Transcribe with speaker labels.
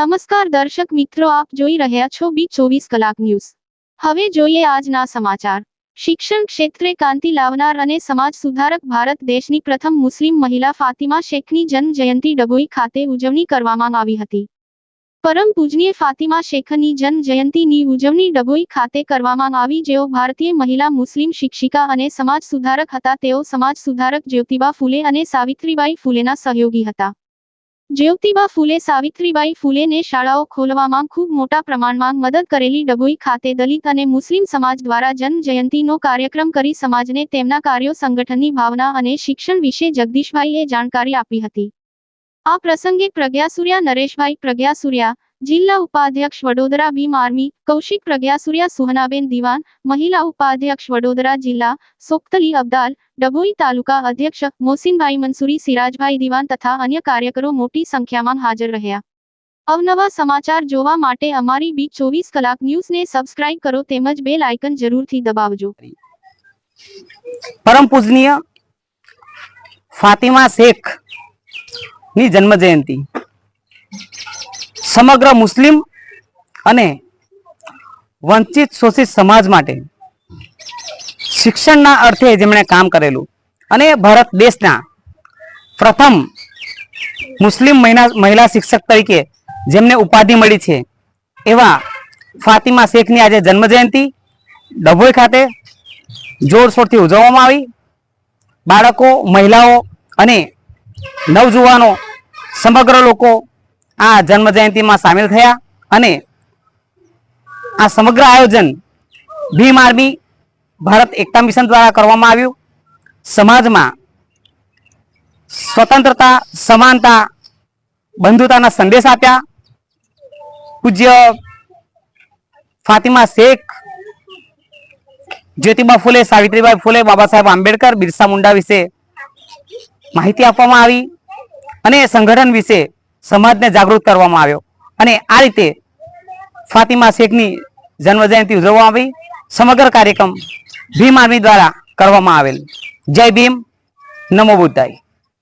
Speaker 1: નમસ્કાર દર્શક મિત્રો, આપ જોઈ રહ્યા છો બી ચોવીસ કલાક ન્યૂઝ. હવે જોઈએ આજના સમાચાર. શિક્ષણ ક્ષેત્રે ક્રાંતિ લાવનાર અને સમાજ સુધારક ભારત દેશની પ્રથમ મુસ્લિમ મહિલા ફાતિમા શેખની જન્મ જયંતિ ડભોઈ ખાતે ઉજવણી કરવામાં આવી હતી. પરમ પૂજનીય ફાતિમા શેખની જન્મ જયંતિની ઉજવણી ડભોઈ ખાતે કરવામાં આવી, જેઓ ભારતીય મહિલા, મુસ્લિમ શિક્ષિકા અને સમાજ સુધારક હતા. તેઓ સમાજ સુધારક જ્યોતિબા ફૂલે અને સાવિત્રીબાઈ ફૂલેના સહયોગી હતા. જ્યોતિબા ફૂલે, સાવિત્રીબાઈ ફૂલેને શાળાઓ ખોલવામાં ખૂબ મોટા પ્રમાણમાં મદદ કરેલી ડભોઈ ખાતે દલિત અને મુસ્લિમ સમાજ દ્વારા જન્મ જયંતિનો કાર્યક્રમ કરી સમાજને તેમના કાર્યો સંગઠનની ભાવના અને શિક્ષણ વિશે જગદીશભાઈએ જાણકારી આપી હતી. આ પ્રસંગે પ્રજ્ઞાસુર્યા, નરેશભાઈ પ્રજ્ઞાસુર્યા જિલ્લા ઉપાધ્યક્ષ વડોદરા ભીમ આર્મી, કૌશિક પ્રજ્ઞાસુર્યા સુહનાબેન દિવાન, મહિલા ઉપાધ્યક્ષ વડોદરા જિલ્લા, સોક્તલી અબ્દાલ, ડભોઈ તાલુકા અધ્યક્ષ, મોસીનભાઈ મંસૂરી સિરાજભાઈ દિવાન તથા અન્ય કાર્યકરો મોટી સંખ્યામાં હાજર રહ્યા. અવનવા સમાચાર જોવા માટે અમારી બી ચોવીસ કલાક ન્યૂઝને સબસ્ક્રાઇબ કરો તેમજ બેલ આઇકન જરૂરથી દબાવજો.
Speaker 2: પરમ પૂજનીય ફાતિમા શેખની જન્મ જયંતિ સમગ્ર મુસ્લિમ અને વંચિત શોષિત સમાજ માટે શિક્ષણના અર્થે જેમણે કામ કરેલું અને ભારત દેશના પ્રથમ મુસ્લિમ મહિલા મહિલા શિક્ષક તરીકે જેમને ઉપાધિ મળી છે, એવા ફાતિમા શેખની આજે જન્મ જયંતિ ડભોઈ ખાતે જોરશોરથી ઉજવવામાં આવી. બાળકો, મહિલાઓ અને નવજુવાનો, સમગ્ર લોકો આ જન્મ જયંતિમાં સામેલ થયા અને આ સમગ્ર આયોજન ભીમ આર્મી ભારત એકતા મિશન દ્વારા કરવામાં આવ્યું. સમાજમાં સ્વતંત્રતા, સમાનતા, બંધુતાના સંદેશ આપ્યા. પૂજ્ય ફાતિમા શેખ, જ્યોતિબા ફૂલે, સાવિત્રીબાઈ ફૂલે બાબા સાહેબ આંબેડકર, બિરસા મુંડા વિશે માહિતી આપવામાં આવી અને સંગઠન વિશે સમાજને જાગૃત કરવામાં આવ્યો. અને આ રીતે ફાતિમા શેખની જન્મ જયંતિ ઉજવવામાં આવી. સમગ્ર કાર્યક્રમ ભીમ આર્મી દ્વારા કરવામાં આવેલ. જય ભીમ. નમો બુદ્ધાય.